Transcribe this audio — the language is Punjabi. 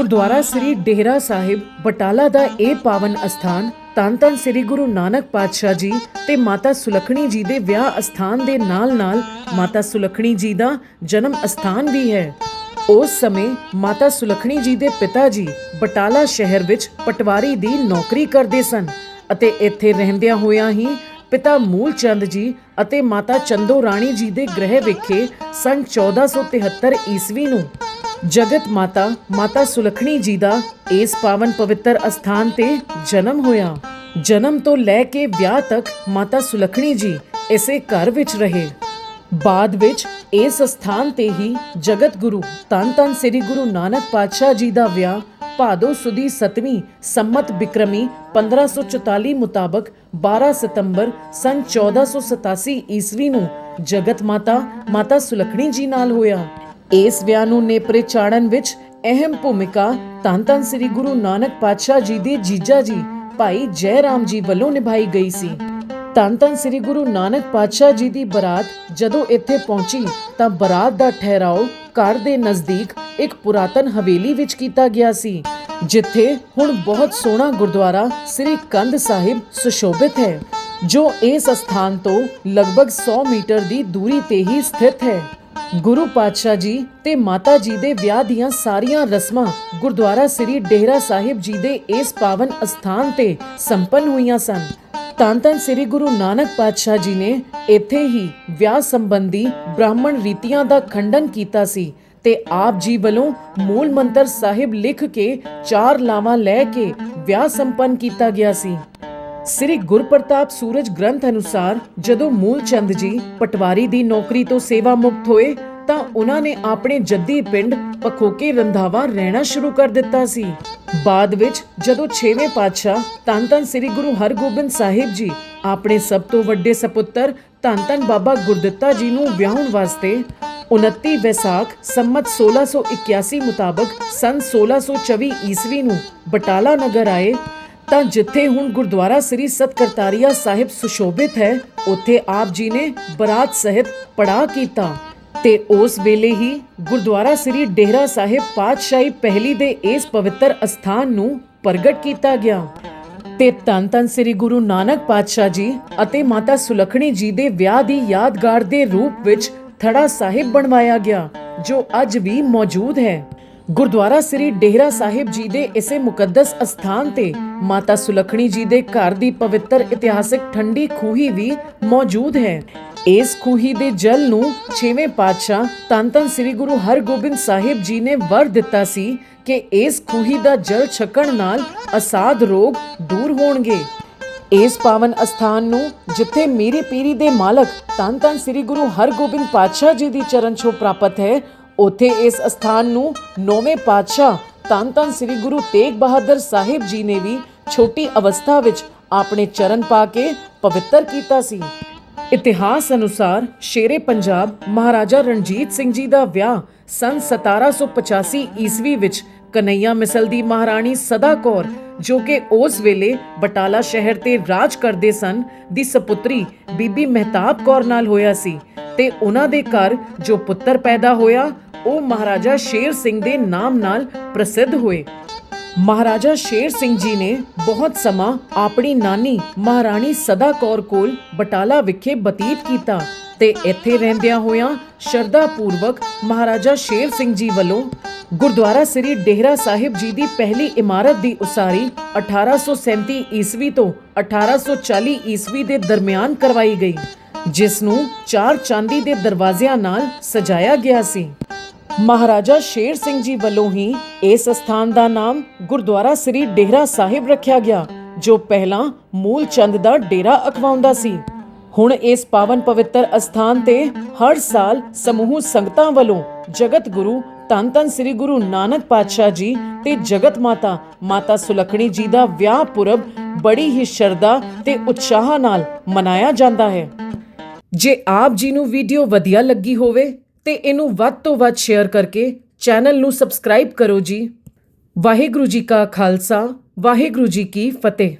ਗੁਰਦੁਆਰਾ ਸ੍ਰੀ ਡੇਹਰਾ ਸਾਹਿਬ, ਬਟਾਲਾ ਦਾ ਇਹ ਪਾਵਨ ਅਸਥਾਨ, ਧੰਨ ਧੰਨ ਸ੍ਰੀ ਗੁਰੂ ਨਾਨਕ ਪਾਤਸ਼ਾਹ ਜੀ ਤੇ ਮਾਤਾ ਸੁਲਖਣੀ ਜੀ ਦੇ ਵਿਆਹ ਅਸਥਾਨ ਦੇ ਨਾਲ-ਨਾਲ ਮਾਤਾ ਸੁਲੱਖਣੀ ਜੀ ਦਾ ਜਨਮ ਅਸਥਾਨ ਵੀ ਹੈ। ਉਸ ਸਮੇਂ ਮਾਤਾ ਸੁਲੱਖਣੀ ਜੀ ਦੇ ਪਿਤਾ ਜੀ ਬਟਾਲਾ ਸ਼ਹਿਰ ਵਿੱਚ ਪਟਵਾਰੀ ਦੀ ਨੌਕਰੀ ਕਰਦੇ ਸਨ ਅਤੇ ਇੱਥੇ ਰਹਿੰਦਿਆਂ ਹੋਇਆਂ ਹੀ ਪਿਤਾ ਮੂਲ ਚੰਦ ਜੀ ਅਤੇ ਮਾਤਾ ਚੰਦੋ ਰਾਣੀ ਜੀ ਦੇ ਗ੍ਰਹਿ ਵਿਖੇ ਸਨ 1473 ਈਸਵੀ ਨੂੰ ਜਗਤ ਮਾਤਾ ਮਾਤਾ ਸੁਲਖਣੀ ਜੀ ਦਾ ਇਸ ਪਾਵਨ ਪਵਿੱਤਰ ਅਸਥਾਨ ਤੇ ਜਨਮ ਹੋਇਆ। ਜਨਮ ਤੋਂ ਲੈ ਕੇ ਵਿਆਹ ਤੱਕ ਮਾਤਾ ਸੁਲੱਖਣੀ ਜੀ ਇਸੇ ਘਰ ਵਿੱਚ ਰਹੇ। ਬਾਅਦ ਵਿੱਚ ਇਸ ਸਥਾਨ ਤੇ ਹੀ ਜਗਤ ਗੁਰੂ, ਧੰਨ ਧੰਨ ਸ੍ਰੀ ਗੁਰੂ ਨਾਨਕ ਪਾਤਸ਼ਾਹ ਜੀ ਦਾ ਵਿਆਹ ਭਾਦੋ ਸੁਦੀ 7ਵੀਂ ਸੰਮਤ ਬਿਕਰਮੀ 1544 ਮੁਤਾਬਕ 12 ਸਤੰਬਰ ਸਨ 1487 ਈਸਵੀ ਨੂੰ ਜਗਤ ਮਾਤਾ ਮਾਤਾ ਸੁਲਖਣੀ ਜੀ ਨਾਲ ਹੋਇਆ। ਇਸ ਵਿਆਹ ਨੂੰ ਨੇਪਰੇ ਚਾੜਨ ਵਿੱਚ ਅਹਿਮ ਭੂਮਿਕਾ ਧੰਨ ਧੰਨ ਸ੍ਰੀ ਗੁਰੂ ਨਾਨਕ ਪਾਤਸ਼ਾਹ ਜੀ ਦੇ ਜੀਜਾ ਜੀ, ਭਾਈ ਜੈ ਰਾਮ ਜੀ ਵੱਲੋਂ ਨਿਭਾਈ ਗਈ ਸੀ। ਧੰਨ ਧੰਨ ਸ੍ਰੀ ਗੁਰੂ ਨਾਨਕ ਪਾਤਸ਼ਾਹ ਜੀ ਦੀ ਬਰਾਤ ਜਦੋਂ ਇੱਥੇ ਪਹੁੰਚੀ ਤਾਂ ਬਰਾਤ ਦਾ ਠਹਿਰਾਓ ਘਰ ਦੇ ਨਜ਼ਦੀਕ ਇੱਕ ਪੁਰਾਤਨ ਹਵੇਲੀ ਵਿੱਚ ਕੀਤਾ ਗਿਆ ਸੀ, ਜਿੱਥੇ ਹੁਣ ਬਹੁਤ ਸੋਹਣਾ ਗੁਰਦੁਆਰਾ ਸ੍ਰੀ ਕੰਧ ਸਾਹਿਬ ਸੁਸ਼ੋਭਿਤ ਹੈ, ਜੋ ਇਸ ਸਥਾਨ ਤੋਂ ਲਗਭਗ 100 ਮੀਟਰ ਦੀ ਦੂਰੀ ਤੇ ਹੀ ਸਥਿਤ ਹੈ। ਗੁਰੂ ਪਾਤਸ਼ਾਹ ਜੀ ਤੇ ਮਾਤਾ ਜੀ ਦੇ ਵਿਆਹ ਦੀਆਂ ਸਾਰੀਆਂ ਰਸਮਾਂ ਗੁਰਦੁਆਰਾ ਸ੍ਰੀ ਡੇਹਰਾ ਸਾਹਿਬ ਜੀ ਦੇ ਇਸ ਪਾਵਨ ਅਸਥਾਨ ਤੇ ਸੰਪੰਨ ਹੋਈਆਂ ਸਨ। ਧੰਨ ਧੰਨ ਸ੍ਰੀ ਗੁਰੂ ਨਾਨਕ ਪਾਤਸ਼ਾਹ ਜੀ ਨੇ ਇੱਥੇ ਹੀ ਵਿਆਹ ਸੰਬੰਧੀ ਬ੍ਰਾਹਮਣ ਰੀਤੀਆਂ ਦਾ ਖੰਡਨ ਕੀਤਾ ਸੀ ਤੇ ਆਪ ਜੀ ਵੱਲੋਂ ਮੂਲ ਮੰਤਰ ਸਾਹਿਬ ਲਿਖ ਕੇ ਚਾਰ ਲਾਵਾਂ ਲੈ ਕੇ ਵਿਆਹ ਸੰਪੰਨ ਕੀਤਾ ਗਿਆ ਸੀ। ਸ੍ਰੀ ਗੁਰਪ੍ਰਤਾਪ ਸੂਰਜ ਗ੍ਰੰਥ ਅਨੁਸਾਰ, ਜਦੋਂ ਮੂਲ ਚੰਦ ਜੀ ਪਟਵਾਰੀ ਦੀ ਨੌਕਰੀ ਤੋਂ ਸੇਵਾ ਮੁਕਤ ਹੋਏ, ਤਾਂ ਉਹਨਾਂ ਨੇ ਆਪਣੇ ਜੱਦੀ ਪਿੰਡ ਪਖੋਕੇ ਰੰਧਾਵਾ ਰਹਿਣਾ ਸ਼ੁਰੂ ਕਰ ਦਿੱਤਾ ਸੀ। ਬਾਅਦ ਵਿੱਚ, ਜਦੋਂ 6ਵੇਂ ਪਾਤਸ਼ਾਹ ਧੰਨ ਧੰਨ ਸ੍ਰੀ ਗੁਰੂ ਹਰਗੋਬਿੰਦ ਸਾਹਿਬ ਜੀ ਆਪਣੇ ਸਭ ਤੋਂ ਵੱਡੇ ਸਪੁੱਤਰ ਧੰਨ ਧੰਨ ਬਾਬਾ ਗੁਰਦਿੱਤਾ ਜੀ ਨੂੰ ਵਿਆਹਣ ਵਾਸਤੇ 29 ਵੈਸਾਖ ਸੰਮਤ 1681 ਮੁਤਾਬਕ ਸਨ 1624 ਈਸਵੀ ਨੂੰ ਬਟਾਲਾ ਨਗਰ ਆਏ ਤਾਂ ਜਿੱਥੇ ਹੁਣ ਗੁਰਦੁਆਰਾ ਸ੍ਰੀ ਸਤਕਰਤਾਰੀਆ ਸਾਹਿਬ ਸੁਸ਼ੋਭਿਤ ਹੈ, ਉੱਥੇ ਆਪ ਜੀ ਨੇ ਬਰਾਤ ਸਹਿਤ ਪੜਾ ਕੀਤਾ ਤੇ ਉਸ ਵੇਲੇ ਹੀ ਗੁਰਦੁਆਰਾ ਸ੍ਰੀ ਡੇਹਰਾ ਸਾਹਿਬ ਪਾਤਸ਼ਾਹੀ ਪਹਿਲੀ ਦੇ ਇਸ ਪਵਿੱਤਰ ਅਸਥਾਨ ਨੂੰ ਪ੍ਰਗਟ ਕੀਤਾ ਗਿਆ। ਤੇ ਧੰਨ ਧੰਨ ਸ੍ਰੀ ਗੁਰੂ ਨਾਨਕ ਪਾਤਸ਼ਾਹ ਜੀ ਅਤੇ ਮਾਤਾ ਸੁਲਖਣੀ ਜੀ ਦੇ ਵਿਆਹ ਦੀ ਯਾਦਗਾਰ ਦੇ ਰੂਪ ਵਿੱਚ ਥੜਾ ਸਾਹਿਬ ਬਣਵਾਇਆ ਗਿਆ, ਜੋ ਅੱਜ ਵੀ ਮੌਜੂਦ ਹੈ। ਗੁਰਦੁਆਰਾ ਸ੍ਰੀ ਡੇਹਰਾ ਸਾਹਿਬ ਜੀ ਦੇ ਇਸੇ ਮੁਕੱਦਸ ਅਸਥਾਨ ਤੇ ਮਾਤਾ ਸੁਲੱਖਣੀ ਜੀ ਦੇ ਘਰ ਦੀ ਪਵਿੱਤਰ ਇਤਿਹਾਸਿਕ ਠੰਡੀ ਖੂਹੀ ਵੀ ਮੌਜੂਦ ਹੈ। ਇਸ ਖੂਹੀ ਦੇ ਜਲ ਨੂੰ 6ਵੇਂ ਪਾਤਸ਼ਾਹ ਧੰਨ ਸ੍ਰੀ ਗੁਰੂ ਹਰਗੋਬਿੰਦ ਸਾਹਿਬ ਜੀ ਨੇ ਵਰ ਦਿੱਤਾ ਸੀ ਕਿ ਇਸ ਖੂਹੀ ਦਾ ਜਲ ਛਕਣ ਨਾਲ ਅਸਾਦ ਰੋਗ ਦੂਰ ਹੋਣਗੇ। ਇਸ ਪਾਵਨ ਅਸਥਾਨ ਨੂੰ ਜਿੱਥੇ ਮੇਰੀ ਪੀਰੀ ਦੇ ਮਾਲਕ ਧੰਨ ਧੰਨ ਸ੍ਰੀ ਗੁਰੂ ਹਰਗੋਬਿੰਦ ਪਾਤਸ਼ਾਹ ਜੀ ਦੀ ਚਰਨ ਛੋਹ ਪ੍ਰਾਪਤ ਹੈ ਉੱਥੇ ਇਸ ਅਸਥਾਨ ਨੂੰ ਨੌਵੇਂ ਪਾਤਸ਼ਾਹ ਧੰਨ ਧੰਨ ਸ੍ਰੀ ਗੁਰੂ ਤੇਗ ਬਹਾਦਰ ਸਾਹਿਬ ਜੀ ਨੇ ਵੀ ਛੋਟੀ ਅਵਸਥਾ ਵਿੱਚ ਆਪਣੇ ਚਰਨ ਪਾ ਕੇ ਪਵਿੱਤਰ ਕੀਤਾ ਸੀ। ਇਤਿਹਾਸ ਅਨੁਸਾਰ ਸ਼ੇਰੇ ਪੰਜਾਬ ਮਹਾਰਾਜਾ ਰਣਜੀਤ ਸਿੰਘ ਜੀ ਦਾ ਵਿਆਹ ਸਨ 1785 ਈਸਵੀ ਵਿੱਚ ਕਨਈਆ ਮਿਸਲ ਦੀ ਮਹਾਰਾਣੀ ਸਦਾ ਕੌਰ, ਜੋ ਕਿ ਉਸ ਵੇਲੇ ਬਟਾਲਾ ਸ਼ਹਿਰ ਤੇ ਰਾਜ ਕਰਦੇ ਸਨ, ਦੀ ਸਪੁੱਤਰੀ ਬੀਬੀ ਮਹਿਤਾਬ ਕੌਰ ਨਾਲ ਹੋਇਆ ਸੀ ਤੇ ਉਹਨਾਂ ਦੇ ਘਰ ਜੋ ਪੁੱਤਰ ਪੈਦਾ ਹੋਇਆ ਉਹ ਮਹਾਰਾਜਾ ਸ਼ੇਰ ਸਿੰਘ ਦੇ ਨਾਮ ਨਾਲ ਪ੍ਰਸਿੱਧ ਹੋਏ। ਮਹਾਰਾਜਾ ਸ਼ੇਰ ਸਿੰਘ ਜੀ ਨੇ ਬਹੁਤ ਸਮਾਂ ਆਪਣੀ ਨਾਨੀ ਮਹਾਰਾਣੀ ਸਦਾ ਕੌਰ ਕੋਲ ਬਟਾਲਾ ਵਿਖੇ ਬਤੀਤ ਕੀਤਾ ਤੇ ਇੱਥੇ ਰਹਿੰਦਿਆਂ ਹੋਇਆਂ ਸ਼ਰਧਾ ਪੂਰਵਕ ਮਹਾਰਾਜਾ ਸ਼ੇਰ ਸਿੰਘ ਜੀ ਵੱਲੋਂ ਗੁਰਦੁਆਰਾ ਸ੍ਰੀ ਡੇਹਰਾ ਸਾਹਿਬ ਜੀ ਦੀ ਪਹਿਲੀ ਇਮਾਰਤ ਦੀ ਉਸਾਰੀ 1837 ਈਸਵੀ ਤੋਂ 1840 ਈਸਵੀ ਦੇ ਦਰਮਿਆਨ ਕਰਵਾਈ ਗਈ, ਜਿਸ ਨੂੰ ਚਾਰ ਚਾਂਦੀ ਦੇ ਦਰਵਾਜ਼ਿਆਂ ਨਾਲ ਸਜਾਇਆ ਗਿਆ ਸੀ। ਮਹਾਰਾਜਾ ਸ਼ੇਰ ਸਿੰਘ ਜੀ ਵੱਲੋਂ ਹੀ ਇਸ ਸਥਾਨ ਦਾ ਨਾਮ ਗੁਰਦੁਆਰਾ ਸ੍ਰੀ ਡੇਹਰਾ ਸਾਹਿਬ ਰੱਖਿਆ ਗਿਆ, ਜੋ ਪਹਿਲਾਂ ਮੂਲ ਚੰਦ ਦਾ ਡੇਰਾ ਅਖਵਾਉਂਦਾ ਸੀ। ਹੁਣ ਇਸ ਪਾਵਨ ਪਵਿੱਤਰ ਅਸਥਾਨ ਤੇ ਹਰ ਸਾਲ ਸਮੂਹ ਸੰਗਤਾਂ ਵੱਲੋਂ ਜਗਤ ਗੁਰੂ ਧੰਨ ਧੰਨ ਸ੍ਰੀ ਗੁਰੂ ਨਾਨਕ ਪਾਤਸ਼ਾਹ ਜੀ ਤੇ ਜਗਤ ਮਾਤਾ ਮਾਤਾ ਸੁਲਖਣੀ ਜੀ ਦਾ ਵਿਆਹ ਪੁਰਬ ਬੜੀ ਹੀ ਸ਼ਰਧਾ ਤੇ ਉਤਸ਼ਾਹ ਨਾਲ ਮਨਾਇਆ ਜਾਂਦਾ ਹੈ। ਜੇ ਆਪ ਜੀ ਨੂੰ ਵੀਡੀਓ ਵਧੀਆ ਲੱਗੀ ਹੋਵੇ ਤੇ ਇਹਨੂੰ ਵੱਧ ਤੋਂ ਵੱਧ ਸ਼ੇਅਰ ਕਰਕੇ ਚੈਨਲ ਨੂੰ ਸਬਸਕ੍ਰਾਈਬ ਕਰੋ ਜੀ। ਵਾਹਿਗੁਰੂ ਜੀ ਕਾ ਖਾਲਸਾ, ਵਾਹਿਗੁਰੂ ਜੀ ਕੀ ਫਤਿਹ।